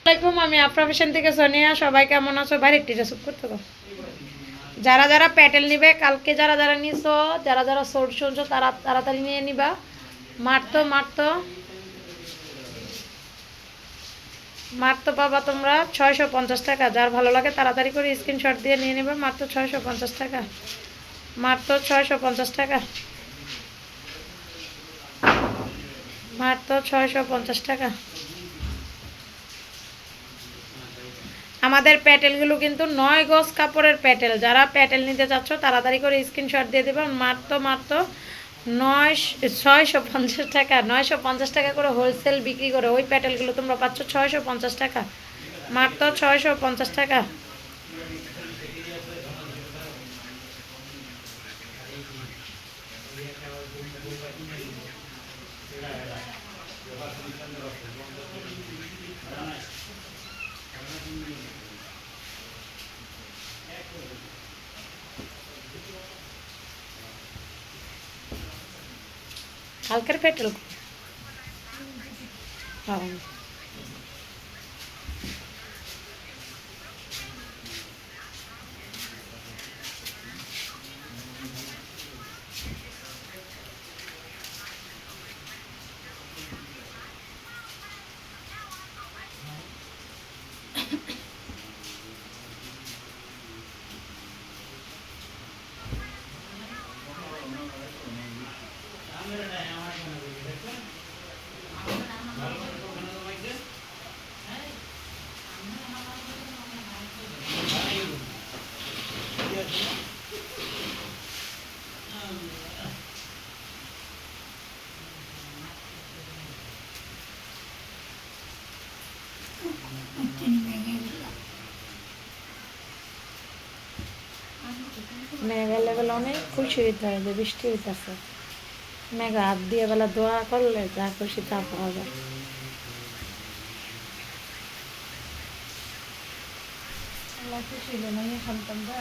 আসসালামাইকুম আমি আফরাফেশন থেকে সোনিয়া। সবাই কেমন আছো? বাইরে টিটা সুপ করতে যারা যারা প্যাটেল নিবে, কালকে যারা যারা নিছো, যারা যারা সোর্স শুনছো, তারা তাড়াতাড়ি নিয়ে নিবা। মারতো মারতো। মারতো পাবা তোমরা ছয়শো পঞ্চাশ টাকা। যার ভালো লাগে তাড়াতাড়ি করে স্ক্রিনশট দিয়ে নিয়ে নেবে। মাত্র ছয়শো পঞ্চাশ টাকা। মাত্র ছয়শো পঞ্চাশ টাকা। মাত্র ছয়শো পঞ্চাশ টাকা। আমাদের প্যাটেলগুলো কিন্তু নয় গজ কাপড়ের প্যাটেল। যারা প্যাটেল নিতে চাচ্ছ, তাড়াতাড়ি করে স্ক্রিনশট দিয়ে দেবে। মাত্র মাত্র নয় ছয়শো পঞ্চাশ টাকা, নয়শো পঞ্চাশ টাকা করে হোলসেল বিক্রি করে ওই প্যাটেলগুলো তোমরা পাচ্ছ ছয়শো পঞ্চাশ টাকা। মাত্র ছয়শো পঞ্চাশ টাকা। হালকার প্যাটেল মেঘা লেভেল অনেক খুশি হইতে হয় যে বৃষ্টি হইতেছে। মেঘা হাত দিয়ে বেলা দোয়া করলে যা খুশি তা পাওয়া যায়। আল্লাহ খুশি না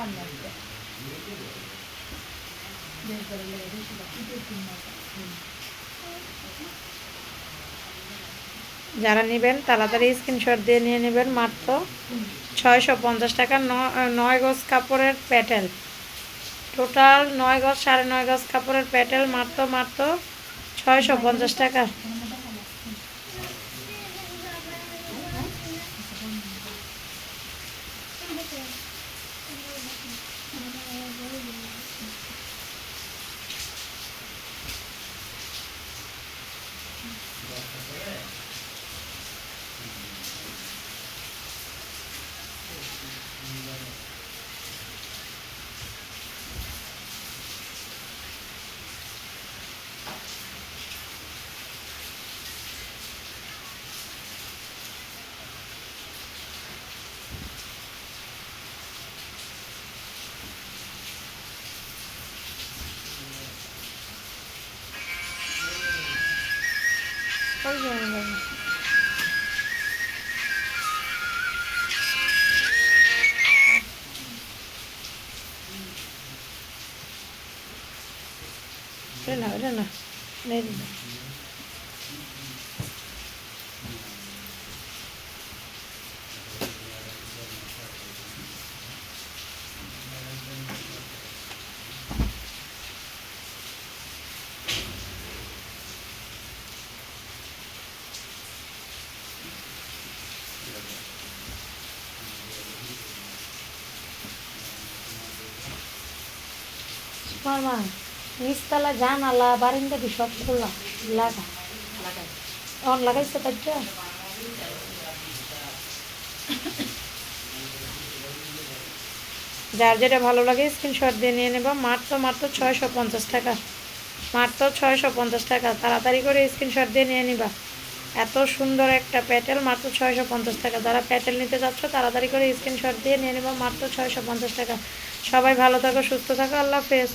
আল্লাহ। যারা নেবেন তাড়াতাড়ি স্ক্রিনশট দিয়ে নিয়ে নেবেন মাত্র ছয়শো পঞ্চাশ টাকা নয় গজ কাপড়ের প্যাটেল। টোটাল নয় গজ সাড়ে নয় গজ কাপড়ের প্যাটেল মাত্র মাত্র ছয়শো পঞ্চাশ টাকা। Rena, Rena. Nerede? Parmağım. নিচতলা জানালা, বারিন্দা কি সব খোলা? লাগা। অন লাগাইছে তাইটা যার যেটা ভালো লাগে স্ক্রিনশট দিয়ে নিয়ে নেবা। মাত্র মাত্র ছয়শো পঞ্চাশ টাকা। মাত্র ছয়শো পঞ্চাশ টাকা। তাড়াতাড়ি করে স্ক্রিনশট দিয়ে নিয়ে নিবা। এত সুন্দর একটা প্যাটেল, মাত্র ছয়শো পঞ্চাশ টাকা। যারা প্যাটেল নিতে যাচ্ছ তাড়াতাড়ি করে স্ক্রিনশট দিয়ে নিয়ে নেবা। মাত্র ছয়শো পঞ্চাশ টাকা। সবাই ভালো থাকো, সুস্থ থাকো। আল্লাহ হাফেজ।